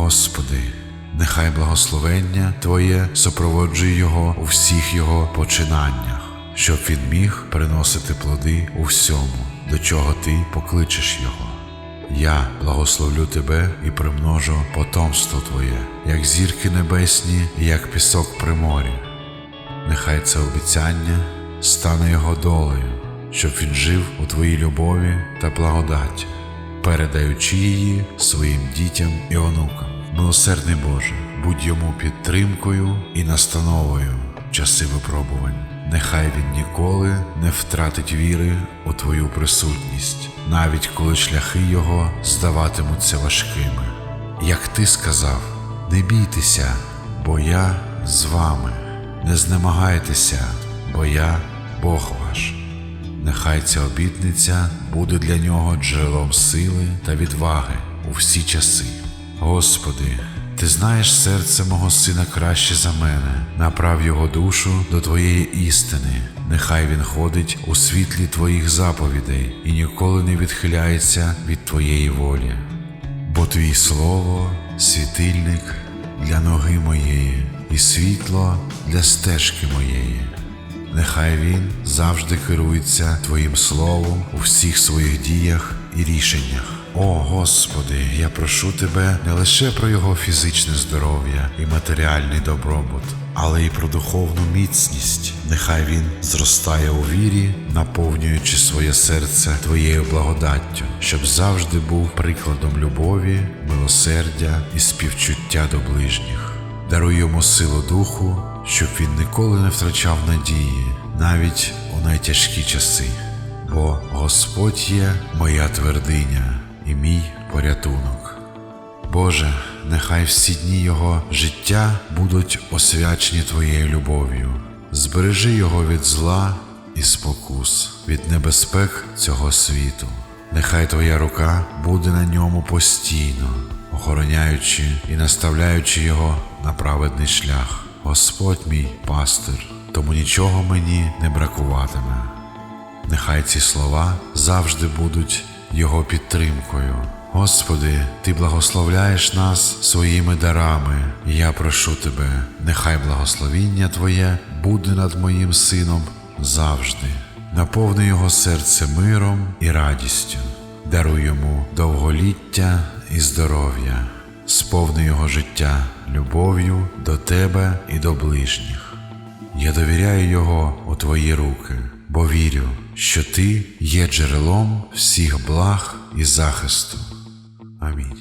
Господи, нехай благословення Твоє супроводжує його у всіх його починаннях, щоб він міг приносити плоди у всьому, до чого ти покличеш його. Я благословлю тебе і примножу потомство Твоє, як зірки небесні і як пісок при морі. Нехай це обіцяння стане його долею, щоб він жив у твоїй любові та благодаті, передаючи її своїм дітям і онукам. Милосердний Боже, будь йому підтримкою і настановою в часи випробувань. Нехай він ніколи не втратить віри у Твою присутність, навіть коли шляхи його здаватимуться важкими. Як ти сказав, не бійтеся, бо я з вами, не знемагайтеся, бо я Бог ваш. Нехай ця обітниця буде для нього джерелом сили та відваги у всі часи. Господи, Ти знаєш серце мого сина краще за мене, направ його душу до Твоєї істини. Нехай він ходить у світлі Твоїх заповідей і ніколи не відхиляється від Твоєї волі. Бо Твій слово світильник для ноги моєї і світло для стежки моєї. Нехай він завжди керується Твоїм словом у всіх своїх діях і рішеннях. О Господи, я прошу Тебе не лише про його фізичне здоров'я і матеріальний добробут, але й про духовну міцність. Нехай він зростає у вірі, наповнюючи своє серце Твоєю благодаттю, щоб завжди був прикладом любові, милосердя і співчуття до ближніх. Даруй йому силу духу, щоб він ніколи не втрачав надії, навіть у найтяжкі часи. Бо Господь є моя твердиня і мій порятунок. Боже, нехай всі дні Його життя будуть освячені Твоєю любов'ю. Збережи його від зла і спокус, від небезпек цього світу. Нехай Твоя рука буде на ньому постійно, охороняючи і наставляючи його на праведний шлях. Господь мій пастир, тому нічого мені не бракуватиме. Нехай ці слова завжди будуть Його підтримкою. Господи, Ти благословляєш нас своїми дарами, і я прошу Тебе, нехай благословіння Твоє буде над моїм сином завжди. Наповни його серце миром і радістю, даруй йому довголіття і здоров'я, сповни його життя любов'ю до Тебе і до ближніх. Я довіряю його у Твої руки, бо вірю, що Ти є джерелом всіх благ і захисту. Амінь.